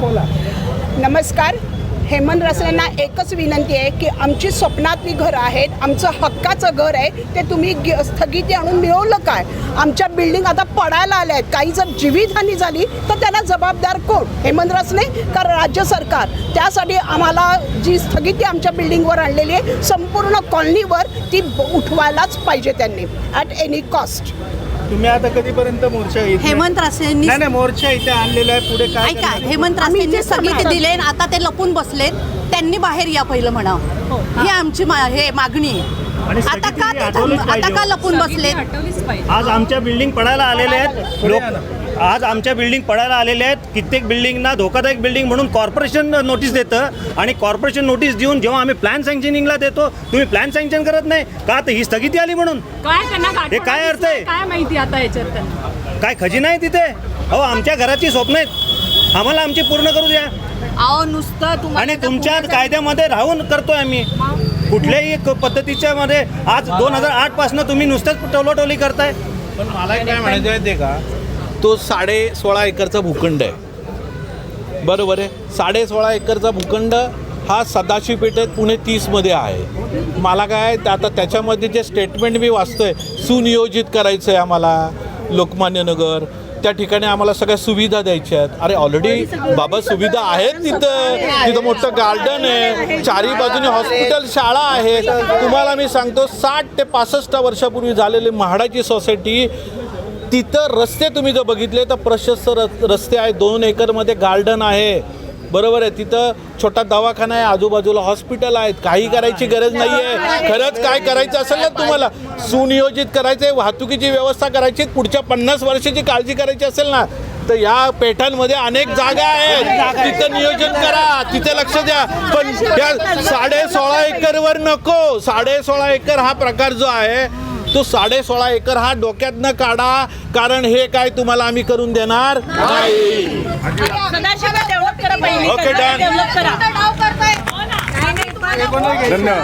बोला. नमस्कार. हेमंत रसलेंना एकच विनंती आहे की आमची स्वप्नातली घरं आहेत आमचं हक्काचं घर आहे ते तुम्ही ग- स्थगिती आणून मिळवलं काय? आमच्या बिल्डिंग आता पडायला आल्या आहेत. काही जर जीवितहानी झाली तर त्याला जबाबदार कोण? हेमंत रसने? का राज्य सरकार. त्यासाठी आम्हाला जी स्थगिती आमच्या बिल्डिंगवर आणलेली आहे संपूर्ण कॉलनीवर ती ब- उठवायलाच पाहिजे त्यांनी ॲट एनी कॉस्ट तुम्ही आता कधीपर्यंत मोर्चा इथे- हेमंत रासनेंनी नाही नाही मोर्चा इथे आणलेला आहे पुढे काय ऐका करणार? हेमंत इथेच स्थगिती थांबणार. दिले आणि आता ते लपून बसलेत. त्यांनी बाहेर या पहिलं म्हणा ही. आमची मा- हे मागणी आणि आहे आता स्थगिती का ते हटवलीच थांब- आता. का लपून बसलेत? आज आमच्या बिल्डिंग पडायला आलेले आहेत. लोक आज आमच्या बिल्डिंग पडायला आलेले आहेत. कित्येक बिल्डिंगना धोकादायक बिल्डिंग म्हणून कॉर्पोरेशन नोटीस देतं. आणि कॉर्पोरेशन नोटीस देऊन जेव्हा आम्ही प्लॅन सँक्शनिंगला देतो तुम्ही प्लॅन सँक्शन करत नाही. का तर ही स्थगिती आली म्हणून? हे काय अर्थ आहे? काय माहिती आता याच्यात? काय खजिना आहे तिथे? अहो आमच्या घराची स्वप्न आहेत. आम्हाला आमची पूर्ण करू द्या. अहो नुसतं तुम्हाला आणि तुमच्या कायद्यामध्ये राहून करतोय आम्ही. कुठल्याही क- पद्धतीच्या मध्ये आज दोन हजार आठपासून तुम्ही नुसतंच टोलोटोली करताय. पण मला काय म्हणायचं आहे ते का? तो साडे सोळा एकरचा भूखंड आहे. बरोबर आहे? साडे सोळा एकरचा भूखंड हा सदाशिव पेठेत पुणे तीसमध्ये आहे. मला काय आता त्याच्यामध्ये जे स्टेटमेंट मी वाचतोय सुनियोजित करायचं आहे आम्हाला लोकमान्य नगर. त्या ठिकाणी आम्हाला सगळ्या सुविधा द्यायच्या आहेत. अरे ऑलरेडी बाबा सुविधा आहेत तिथं. तिथं मोठं गार्डन आहे चारी बाजूने हॉस्पिटल शाळा आहे. तुम्हाला मी सांगतो साठ ते पासष्ट वर्षापूर्वी झालेली म्हाडाची सोसायटी तिथं रस्ते तुम्ही जर बघितले तर प्रशस्त रस्ते आहे दोन एकरमध्ये गार्डन आहे. बरोबर आहे. तिथं छोटा दवाखाना आहे. आजूबाजूला हॉस्पिटल आहेत. काही करायची गरज नाही आहे खरंच काय करायचं असेल ना तुम्हाला? सुनियोजित करायचं आहे वाहतुकीची व्यवस्था करायची. पुढच्या पन्नास वर्षाची काळजी करायची असेल ना तर या पेठांमध्ये अनेक जागा आहेत. तिथं नियोजन करा. तिथे लक्ष द्या. पण त्या साडे सोळा एकरवर नको. साडे सोळा एकर हा प्रकार जो आहे तो साडे सोळा एकर हा डोक्यातनं काढा कारण हे काय तुम्हाला आम्ही करून देणार नाही. सदाशिव डेव्हलप करा पहिली ओके डन धन्यवाद